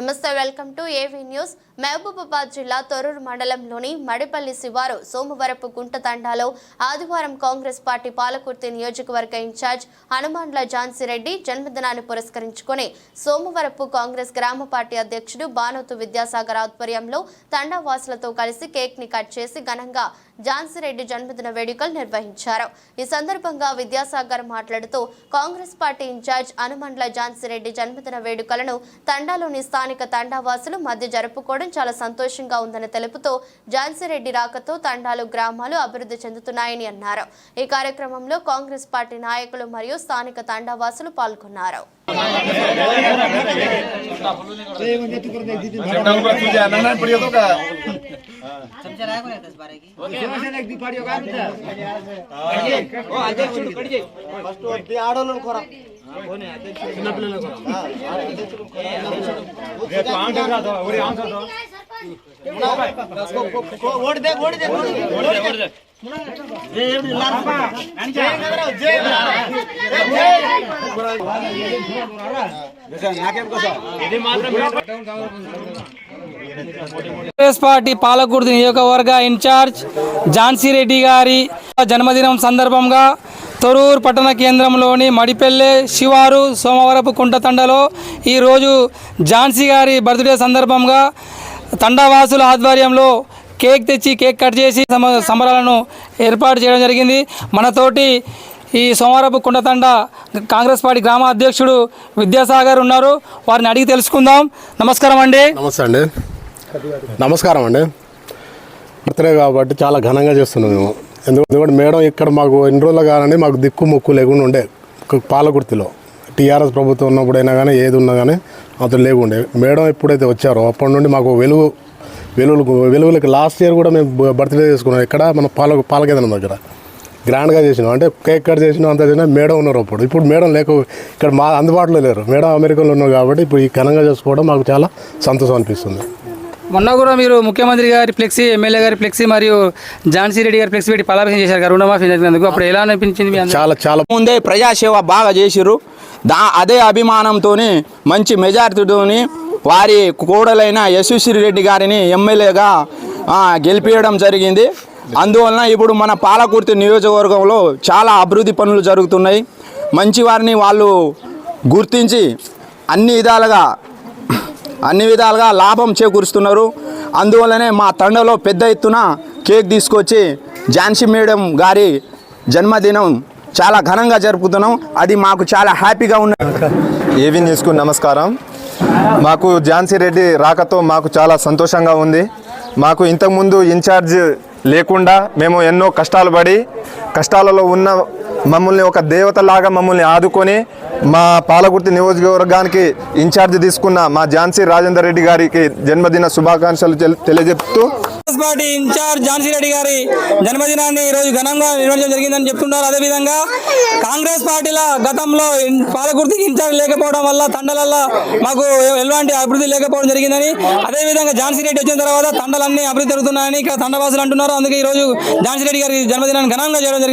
నమస్తే welcome to A V news. Mahabubabad జిల్లా తొర్రూరు మండలంలోని మడిపల్లి శివారు సోమవరపు గుంట తండాలో ఆదివారం కాంగ్రెస్ పార్టీ పాలకుర్తి నియోజకవర్గ ఇన్ఛార్జ్ హనుమాన్ల ఝాన్సీరెడ్డి జన్మదినాన్ని పురస్కరించుకుని సోమవరపు కాంగ్రెస్ గ్రామ పార్టీ అధ్యక్షుడు బానోతు విద్యాసాగర్ ఆధ్వర్యంలో తండావాసులతో కలిసి కేక్ని కట్ చేసి ఘనంగా ఝాన్సీరెడ్డి జన్మదిన వేడుకలు నిర్వహించారు. ఈ సందర్భంగా విద్యాసాగర్ మాట్లాడుతూ Congress party in charge Hanumandla Jhansi Reddy జన్మదిన వేడుకలను తండాలోని స్థానిక తండావాసులు మధ్య జరుపుకోవడం చాలా సంతోషంగా ఉందని తెలుపుతూ ఝాన్సీరెడ్డి రాకతో తండాలు గ్రామాలు అభివృద్ధి చెందుతున్నాయని అన్నారు. ఈ కార్యక్రమంలో కాంగ్రెస్ పార్టీ నాయకులు మరియు స్థానిక తండావాసులు పాల్గొన్నారు. కాంగ్రెస్ పార్టీ పాలకుర్తి నియోజకవర్గ ఇన్ఛార్జ్ ఝాన్సీ రెడ్డి గారి జన్మదినం సందర్భంగా తొరూరు పట్టణ కేంద్రంలోని మడిపెల్లె శివారు సోమవరపు కుంటతండలో ఈరోజు ఝాన్సీ గారి బర్త్డే సందర్భంగా తండావాసుల ఆధ్వర్యంలో కేక్ తెచ్చి కేక్ కట్ చేసి సంబరాలను ఏర్పాటు చేయడం జరిగింది. మనతోటి ఈ సోమవారపు కుండతండ కాంగ్రెస్ పార్టీ గ్రామ అధ్యక్షుడు విద్యాసాగర్ ఉన్నారు. వారిని అడిగి తెలుసుకుందాం. నమస్కారం అండి. నమస్తే అండి. నమస్కారం అండి. బర్త్డే కాబట్టి చాలా ఘనంగా చేస్తున్నాం మేము. ఎందుకంటే మేడం ఇక్కడ మాకు ఎన్ని రోజులు కానీ మాకు దిక్కు ముక్కు లేకుండా ఉండే. పాలకుర్తిలో. టీఆర్ఎస్ ప్రభుత్వం ఉన్నప్పుడైనా కానీ ఏది ఉన్నా కానీ అతను లేకుండే. మేడం ఎప్పుడైతే వచ్చారో అప్పటి నుండి మాకు వెలుగు వెలుగులకు వెలుగులకి లాస్ట్ ఇయర్ కూడా మేము బర్త్డే చేసుకున్నాం. ఇక్కడ మన పాల పాలకేదనం దగ్గర. గ్రాండ్గా చేసినాం. అంటే కేక్ కట్ చేసినాం అంతా చేసినా మేడం ఉన్నారు అప్పుడు. ఇప్పుడు మేడం లేక ఇక్కడ మా అందుబాటులో లేరు. మేడం అమెరికాలో ఉన్నారు కాబట్టి ఇప్పుడు ఈ ఘనంగా చేసుకోవడం మాకు చాలా సంతోషం అనిపిస్తుంది. మొన్న కూడా మీరు ముఖ్యమంత్రి గారి ఫ్లెక్సీ ఎమ్మెల్యే గారి ఫ్లెక్సీ మరియు ఝాన్సీ రెడ్డి గారి ఫ్లెక్సీ పెట్టి పలాభిషేకం చేశారు కదా రుణమాఫీ జరిగినందుకు అప్పుడు ఎలా అనిపించింది చాలా చాలా. ముందే ప్రజాసేవ బాగా చేసిర్రు. దా అదే అభిమానంతో మంచి మెజార్టీతోని వారి కోడలైన యశస్వి రెడ్డి గారిని ఎమ్మెల్యేగా గెలిపించడం జరిగింది. అందువలన ఇప్పుడు మన పాలకుర్తి నియోజకవర్గంలో చాలా అభివృద్ధి పనులు జరుగుతున్నాయి. మంచి వారిని వాళ్ళు గుర్తించి అన్ని విధాలుగా అన్ని విధాలుగా లాభం చేకూరుస్తున్నారు. అందువల్లనే మా తండలో పెద్ద ఎత్తున కేక్ తీసుకొచ్చి ఝాన్సీ మేడం గారి జన్మదినం చాలా ఘనంగా జరుపుతున్నాం. అది మాకు చాలా హ్యాపీగా ఉన్నది ఏవి న్యూస్కు నమస్కారం. మాకు ఝాన్సీ రెడ్డి రాకతో మాకు చాలా సంతోషంగా ఉంది. మాకు ఇంతకుముందు ఇన్ఛార్జ్ లేకుండా మేము ఎన్నో కష్టాలు పడి కష్టాలలో ఉన్న మమ్మల్ని ఒక దేవతలాగా మమ్మల్ని ఆదుకొని మా పాలగుర్తి నియోజకవర్గానికి ఇన్ఛార్జ్ తీసుకున్న మా ఝాన్సీ రాజేందర్ రెడ్డి గారికి జన్మదిన శుభాకాంక్షలు తెలియజెప్తూ పార్టీ ఇన్ఛార్జ్ ఝాన్సీ రెడ్డి గారి జన్మదినాన్ని ఈ రోజు ఘనంగా నిర్వహించడం జరిగిందని చెప్తున్నారు. అదేవిధంగా కాంగ్రెస్ పార్టీల గతంలో పాలకుర్తికి ఇన్ఛార్జ్ లేకపోవడం వల్ల తండలల్లో మాకు ఎలాంటి అభివృద్ధి లేకపోవడం జరిగిందని అదేవిధంగా ఝాన్సీ రెడ్డి వచ్చిన తర్వాత తండలన్నీ అభివృద్ధి జరుగుతున్నాయని ఇక్కడ తండవాసులు అంటున్నారు. అందుకే ఈ రోజు ఝాన్సీ రెడ్డి గారి జన్మదినాన్ని ఘనంగా చేయడం